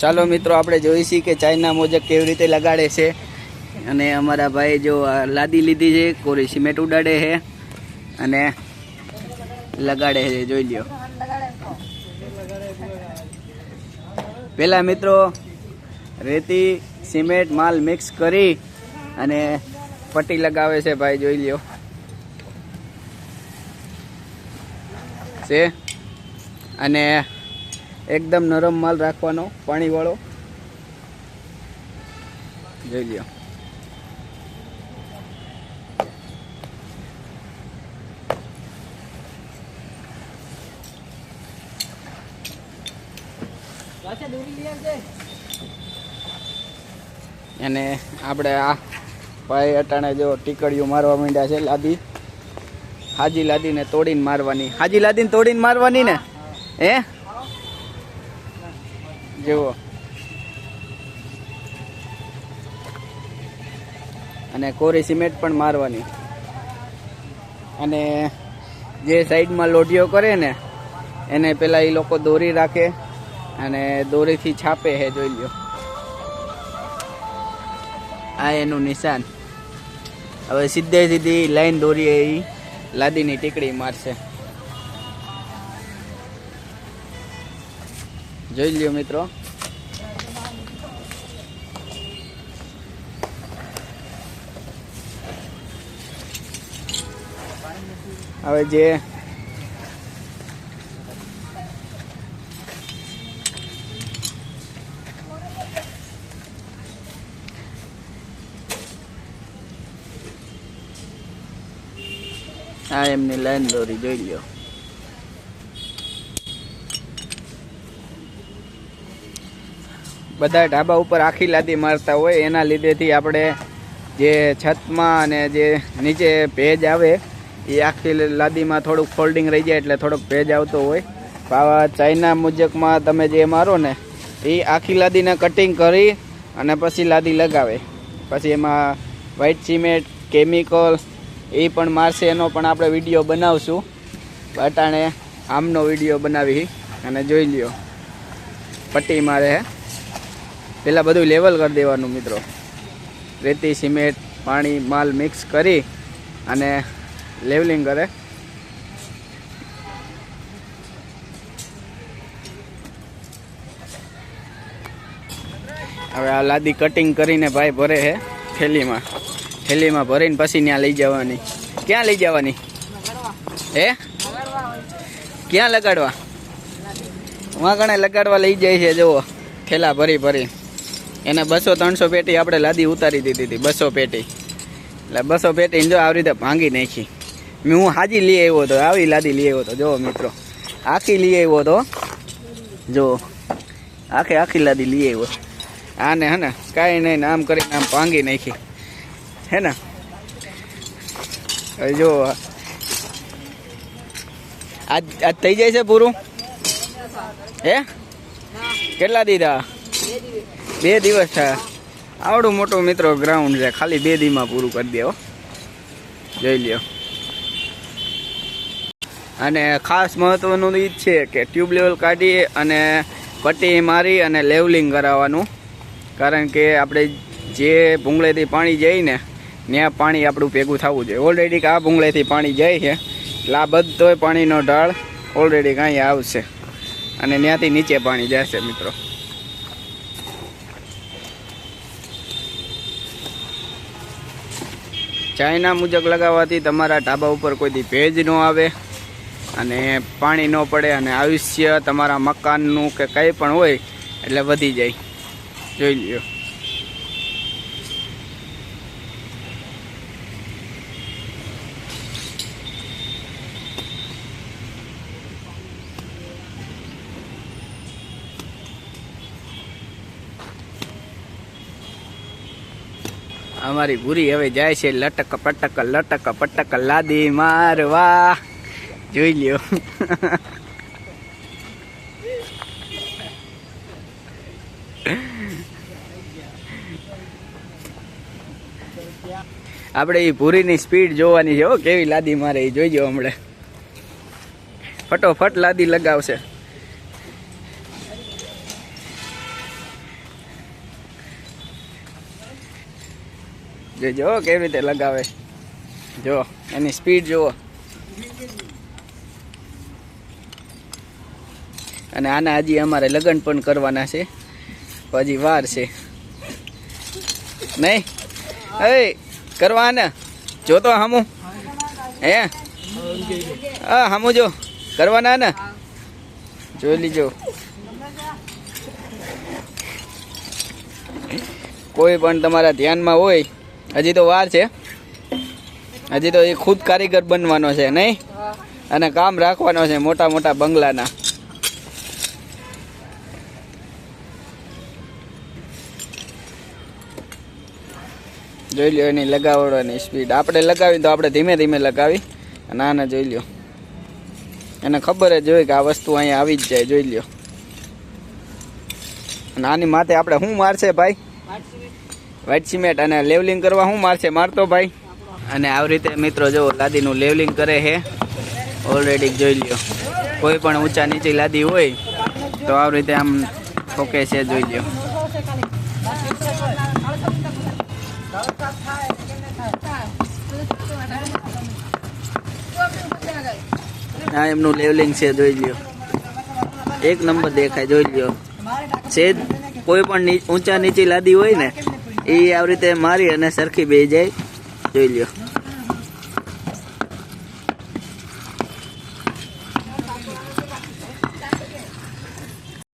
ચાલો મિત્રો, આપણે જોઈશી કે ચાઇના મોજક કેવી રીતે લગાડે છે. અને અમારા ભાઈ જો લાદી લીધી છે, કોરી સિમેન્ટ ઉડાડે છે અને લગાડે છે, જોઈ લ્યો. પેલા મિત્રો, રેતી, સિમેન્ટ, માલ મિક્સ કરી અને પટ્ટી લગાવે છે ભાઈ, જોઈ લ્યો. છે? અને એકદમ નરમ માલ રાખવાનો, પાણીવાળો. જોઈ લ્યો. અને આપણે આ ભાઈ અટાણે જો ટીકડીઓ મારવા માંડ્યા છે, લાદી. હાજી લાદીને તોડીને મારવાની. હાજી લાદીને તોડીને મારવાની ને? હે? જુઓ અને કોરી સિમેન્ટ પણ મારવાની. અને જે સાઈડમાં લોઢીઓ કરે ને, એને પેલા એ લોકો દોરી રાખે અને દોરીથી છાપે હે, જોઈ લ્યો. આ એનું નિશાન. હવે સીધે સીધી લાઈન દોરી એ લાદીની ટીકડી મારશે. જોઈ લ્યો મિત્રો. હવે જે આ એમની લાઈન દોરી જોઈ લ્યો. બધા ઢાબા ઉપર આખી લાદી મારતા હોય, એના લીધેથી આપણે જે છતમાં અને જે નીચે ભેજ આવે, એ આખી લાદીમાં થોડુંક ફોલ્ડિંગ રહી જાય એટલે થોડોક ભેજ આવતો હોય. આવા ચાઇના મુજબમાં તમે જે મારો ને, એ આખી લાદીને કટિંગ કરી અને પછી લાદી લગાવે. પછી એમાં વ્હાઇટ સિમેન્ટ કેમિકલ એ પણ મારશે, એનો પણ આપણે વીડિયો બનાવશું. બટાણે આમનો વીડિયો બનાવી. અને જોઈ લ્યો. પટ્ટી મારે હે. પહેલાં બધું લેવલ કરી દેવાનું મિત્રો. રેતી, સિમેન્ટ, પાણી, માલ મિક્સ કરી અને લેવલિંગ કરે. હવે આ લાદી કટિંગ કરીને ભાઈ ભરે છે થેલીમાં. થેલીમાં ભરીને પછી ત્યાં લઈ જવાની. ક્યાં લઈ જવાની? હે? ક્યાં લગાડવા? વાંકણે લગાડવા લઈ જાય છે, જુઓ. થેલા ભરી ભરી. એને બસો ત્રણસો પેટી આપણે લાદી ઉતારી દીધી હતી, બસો પેટી. એટલે બસો પેટી જો આવી રીતે ભાંગી નાખી. મેં હું હાજી લઈ આવ્યો હતો, આવી લાદી લઈ આવ્યો હતો જો મિત્રો. આખી લઈ આવ્યો હતો જો આખી આખી લાદી લઈ આવ્યો. આને હે ને, કાંઈ નહીં આમ કરીને આમ ભાંગી નાખી. હે ને? જો આજ આજ થઈ જાય છે પૂરું? હે? કેટલા દીધા? બે દિવસ થયા આવડું મોટું મિત્રો ગ્રાઉન્ડ છે. ખાલી બે દીમાં પૂરું કરી દેવો જોઈ લ્યો. અને ખાસ મહત્વનું એ છે કે ટ્યુબ લેવલ કાઢી અને પટ્ટી મારી અને લેવલિંગ કરાવવાનું. કારણ કે આપણે જે ભૂંગળેથી પાણી જાય ને, ત્યાં પાણી આપણું ભેગું થવું જોઈએ. ઓલરેડી આ ભૂંગળેથી પાણી જાય છે, એટલે આ બધોય પાણીનો ઢાળ ઓલરેડી કાંઈ આવશે. અને ત્યાંથી નીચે પાણી જશે મિત્રો. ચાઇના મુજબ લગાવવાથી તમારા ઢાબા ઉપર કોઈથી ભેજ ન આવે અને પાણી ન પડે અને આયુષ્ય તમારા મકાનનું કે કંઈ પણ હોય એટલે વધી જાય. જોઈ લ્યો. અમારી ભૂરી હવે જાય છે લટક પટક લટક પટક લાદી મારવા. જોઈ લ્યો. આપણે એ ભૂરીની સ્પીડ જોવાની છે હો, કેવી લાદી મારે એ જોઈ જોઈજો હમણે. ફટોફટ લાદી લગાવશે. જોજો જો, કેવી રીતે લગાવે? જો, એની સ્પીડ જુઓ. અને આના હજી અમારે લગ્ન પણ કરવાના છે. હજી વાર છે. નહીં? એ કરવાના જોતો જો હમું. હે? હા હમું જો. કરવાના ને જોઈ લીજો. કોઈ પણ તમારા ધ્યાનમાં હોય હજી તો વાર છે. હજી તો એ ખુદ કારીગર બનવાનો છે, નહીં? અને કામ રાખવાનો છે મોટા મોટા બંગલાના. જોઈ લ્યો એની લગાવવાની સ્પીડ આપણે લગાવી તો આપણે ધીમે ધીમે લગાવી, અને આને જોઈ લ્યો. એને ખબર જ હોય કે આ વસ્તુ અહીંયા આવી જ જાય, જોઈ લ્યો. અને આની માથે આપણે શું મારશે ભાઈ? વ્હાઈટ સિમેન્ટ અને લેવલિંગ કરવા શું મારશે? મારતો ભાઈ. અને આવી રીતે મિત્રો જો લાદીનું લેવલિંગ કરે છે ઓલરેડી જોઈ લ્યો. કોઈ પણ ઊંચા નીચી લાદી હોય, તો આવી રીતે આમ ઠોકે છે, જોઈ લ્યો. આ એમનું લેવલિંગ છે, જોઈ લ્યો. એક નંબર દેખાય, જોઈ લ્યો. છે કોઈ પણ ઊંચા નીચી લાદી હોય ને એ આવી રીતે મારી અને સરખી બે જાય. જોઈ લ્યો.